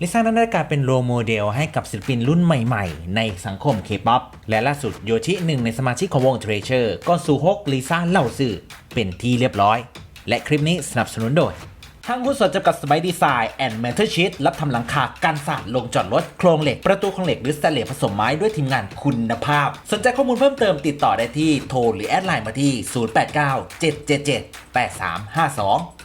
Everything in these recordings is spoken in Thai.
ลิซ่านั้นได้กลายเป็นโรลโมเดลให้กับศิลปินรุ่นใหม่ๆ ในสังคมเคป๊อปและล่าสุดโยชิหนึ่งในสมาชิกของวง Treasure ก็สู่ฮกลิซ่าเล่าสื่อเป็นที่เรียบร้อย และคลิปนี้สนับสนุนโดยทางหุ้นส่วนจำกัดสไปดีไซน์แอนด์เมทัลชีตรับทำหลังคากันสาดลงจอดรถโครงเหล็ก ประตูโครงเหล็กหรือสแตนเลสผสมไม้ด้วยทีมงานคุณภาพ สนใจข้อมูลเพิ่มเติมติดต่อได้ที่โทรหรือแอดไลน์มาที่ 089 777 8352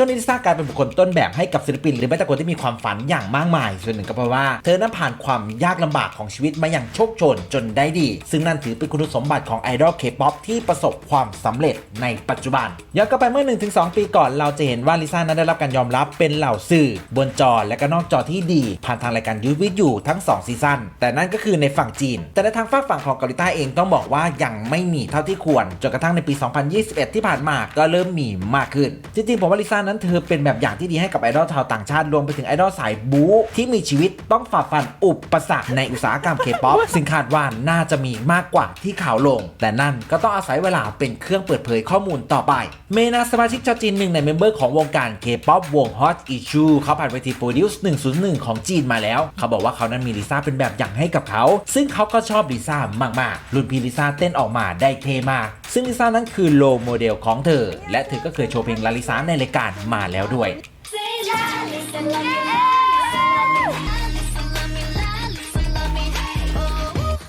ช่วงนี้ลิซ่ากลายเป็นบุคคลต้นแบบให้กับศิลปิน หรือแม้แต่คนที่มีความฝันอย่างมากมาย ส่วนหนึ่งก็เพราะว่าเธอนั้นผ่านความยากลำบากของชีวิตมาอย่างโชคโชนจนได้ดี ซึ่งนั่นถือเป็นคุณสมบัติของไอดอลเคป๊อปที่ประสบความสำเร็จในปัจจุบันย้อนกลับไปเมื่อ 1-2 ปีก่อนเราจะเห็นว่าลิซ่านั้นได้รับการยอมรับเป็นเหล่าสื่อบนจอและก็นอกจอที่ดี ผ่านทางรายการยูวิทอยู่ทั้ง 2 ซีซั่นแต่นั่นก็คือในฝั่งจีน แต่ในทางฝากฝั่งของเกาหลีใต้เองต้องบอกว่ายังไม่มีเท่าที่ควรจนกระทั่งในปี 2021 ที่ผ่านมาก็เริ่มมีมากขึ้นจริงๆผมว่าลิซ่านั้นเธอเป็นแบบอย่างที่ดีให้กับไอดอลชาวต่างชาติรวมไปถึงไอดอลสายบู๊ที่มีชีวิตต้องฝ่าฟันอุปสรรคในอุตสาหกรรมเคป๊อปซึ่งคาดว่าน่าจะมีมากกว่าที่ข่าวลง แต่นั่นก็ต้องอาศัยเวลาเป็นเครื่องเปิดเผยข้อมูลต่อไป เมนาสมาชิกชาวจีนหนึ่งในเมมเบอร์ของวงการเคป๊อปวง Hot Issue เขาผ่านเวทีโปรดิวส์101 ของจีนมาแล้ว เขาบอกว่าเขานั้นมีลิซ่าเป็นแบบอย่างให้กับเขา ซึ่งเขาก็ชอบลิซ่ามากๆ รุ่นพี่ลิซ่าเต้นออกมาได้เท่มาก ซึ่งลิซ่านั้นคือโลโมเดลของเธอ และเธอก็เคยโชว์เพลงลาลิซ่าในรายการมาแล้วด้วย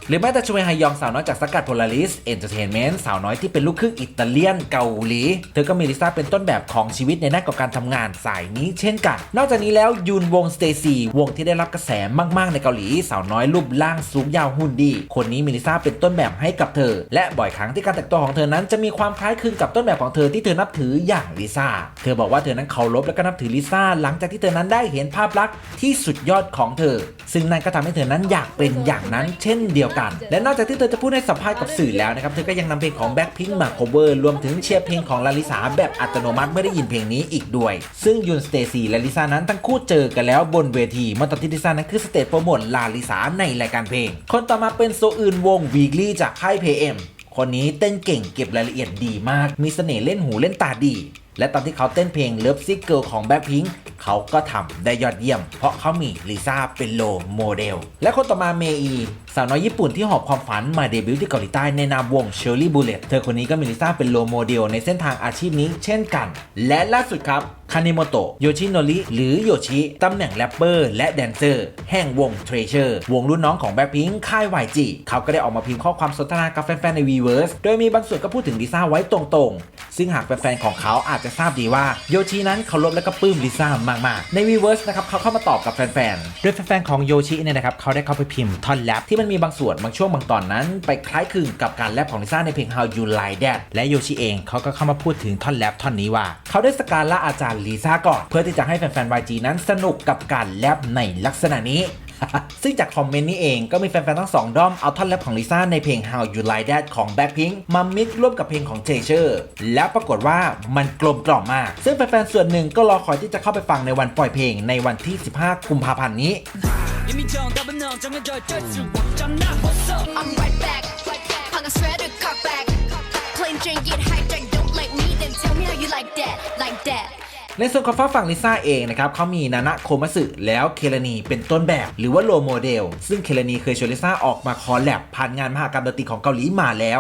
หรือแม้แต่ชเวฮยองสาวน้อยจากสังกัด Polaris Entertainment สาวน้อยที่เป็นลูกครึ่งอิตาเลียนเกาหลี เธอก็มีลิซ่าเป็นต้นแบบของชีวิตในด้านของการทำงานสายนี้เช่นกัน นอกจากนี้แล้วยุนวงสเตซีวงที่ได้รับกระแสมากๆในเกาหลี สาวน้อยรูปร่างสูงยาวหุ่นดี คนนี้มีลิซ่าเป็นต้นแบบให้กับเธอ และบ่อยครั้งที่การแต่งตัวของเธอนั้นจะมีความคล้ายคลึงกับต้นแบบของเธอที่เธอนับถืออย่างลิซ่าเธอบอกว่าเธอนั้นเคารพและก็นับถือลิซ่าหลังจากที่เธอนั้นได้เห็นภาพลักษณ์ที่สุดยอดของเธอ ซึ่งนั่นก็ทำให้เธอนั้นอยากเป็นอย่างนั้น เช่นเดียวกันและนอกจากที่เธอจะพูดให้สัมภาษณ์กับสื่อแล้วนะครับ เธอก็ยังนำเพลงของ Blackpink มา cover รวมถึงเชียร์เพลงของลาลิสาแบบอัตโนมัติเมื่อได้ยินเพลงนี้อีกด้วย ซึ่งยุนสเตซีและลิซานั้นทั้งคู่เจอกันแล้วบนเวทีเมื่อตอนที่ลิซานั้นคือสเตจโปรโมทลาลิสาในรายการเพลง คนต่อมาเป็นโซอื่นวง Weekly จากค่าย PM คนนี้เต้นเก่งเก็บรายละเอียดดีมาก มีเสน่ห์เล่นหูเล่นตาดี และตอนที่เขาเต้นเพลง Love Sick Girl ของ Blackpink เขาก็ทำได้ยอดเยี่ยม เพราะเขามีลิซ่าเป็นโลโมเดล และคนต่อมาเมอีสาวน้อยญี่ปุ่นที่หอบความฝันมาเดบิวต์ที่เกาหลีใต้ในนามวง Cherry Bullet เธอคนนี้ก็มีลิซ่าเป็นโลโมเดลในเส้นทางอาชีพนี้เช่นกัน และล่าสุดครับคานิโมโตะโยชิโนริหรือโยชิ ตำแหน่งแรปเปอร์และแดนเซอร์ แห่งวง Treasure วงรุ่นน้องของ Blackpink ค่าย YG เขาก็ได้ออกมาพิมพ์ข้อความสนทนากับแฟนๆใน Weverse โดยมีบางส่วนก็พูดถึงลิซ่าไว้ตรงๆ ซึ่งหากแฟนๆของเขาอาจจะทราบดีว่าโยชินั้นเคารพและก็ปลื้มลิซ่ามากๆ ในวีเวิร์สนะครับเขาเข้ามาตอบกับแฟนๆโดยแฟนๆของโยชิเนี่ยนะครับเขาได้เข้าไปพิมพ์ท่อนแรปที่มันมีบางส่วนบางช่วงบางตอนนั้น ไปคล้ายคลึงกับการแรปของลิซ่าในเพลง How You Like That และโยชิเองเขาก็เข้ามาพูดถึงท่อนแรปท่อนนี้ว่าเขาได้สการะอาจารย์ลิซ่าก่อน เพื่อที่จะให้แฟนๆ YG นั้นสนุกกับการแรปในลักษณะนี้ ซึ่งจากคอมเมนต์นี้เองก็มีแฟนๆ ทั้งสองด้อมเอาท่อนแรปของลิซ่าในเพลง How You Like That ของ Blackpink มามิกร่วมกับเพลงของเจเชอร์แล้วปรากฏว่ามันกลมกล่อมมาก ซึ่งแฟนๆ ส่วนหนึ่งก็รอคอยที่จะเข้าไปฟังในวันปล่อยเพลงในวันที่ 15 กุมภาพันธ์นี้ I'm ในส่วนของฝากฝั่งลิซ่าเองนะครับเขามีนานะโคมัสึแล้วเคลานีเป็นต้นแบบหรือว่าโลโมเดล ซึ่งเคลานีเคยชวนลิซ่าออกมาคอลแลบผ่านงานมหกรรมดนตรีของเกาหลีมาแล้ว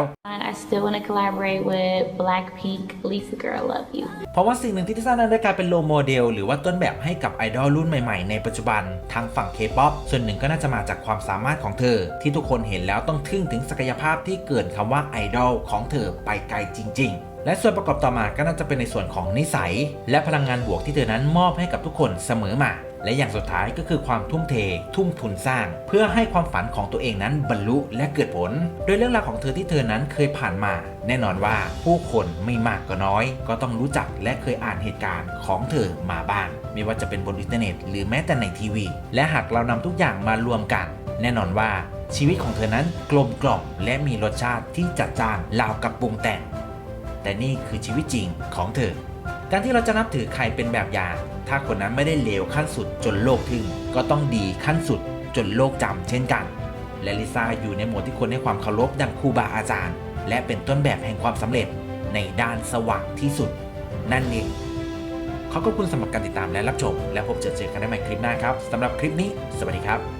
I still want to collaborate with Blackpink. Lisa Girl, love you. เพราะว่าสิ่งหนึ่งที่ลิซ่านั้นได้กลายเป็นโลโมเดล หรือว่าต้นแบบให้กับไอดอลรุ่นใหม่ๆในปัจจุบันทางฝั่งเคป๊อปส่วนหนึ่งก็น่าจะมาจากความสามารถของเธอ ที่ทุกคนเห็นแล้วต้องทึ่งถึงศักยภาพที่เกินคำว่าไอดอลของเธอไปไกลจริง ๆ และส่วนประกอบต่อมาก็น่าจะเป็นในส่วนของนิสัย และพลังงานบวกที่เธอนั้นมอบให้กับทุกคนเสมอมา และอย่างสุดท้ายก็คือความทุ่มเท ทุ่มทุนสร้าง เพื่อให้ความฝันของตัวเองนั้นบรรลุและเกิดผล โดยเรื่องราวของเธอที่เธอนั้นเคยผ่านมา แน่นอนว่าผู้คนไม่มากก็น้อย ก็ต้องรู้จักและเคยอ่านเหตุการณ์ของเธอมาบ้าง ไม่ว่าจะเป็นบนอินเทอร์เน็ต หรือแม้แต่ในทีวี และหากเรานำทุกอย่างมารวมกัน แน่นอนว่าชีวิตของเธอนั้นกลมกล่อมและมีรสชาติที่จัดจ้านราวกับปรุงแต่ง แต่นี่คือชีวิตจริงของเธอ การที่เราจะนับถือใครเป็นแบบอย่าง ถ้าคนนั้นไม่ได้เลวขั้นสุดจนโลกทึ่ง ก็ต้องดีขั้นสุดจนโลกจำเช่นกัน และลิซ่าอยู่ในหมวดที่คนให้ความเคารพดังครูบาอาจารย์ และเป็นต้นแบบแห่งความสำเร็จในด้านสว่างที่สุด นั่นเองขอขอบคุณสำหรับการติดตามและรับชม และพบเจอเจอกันได้ใหม่คลิปหน้าครับสำหรับคลิปนี้ สวัสดีครับ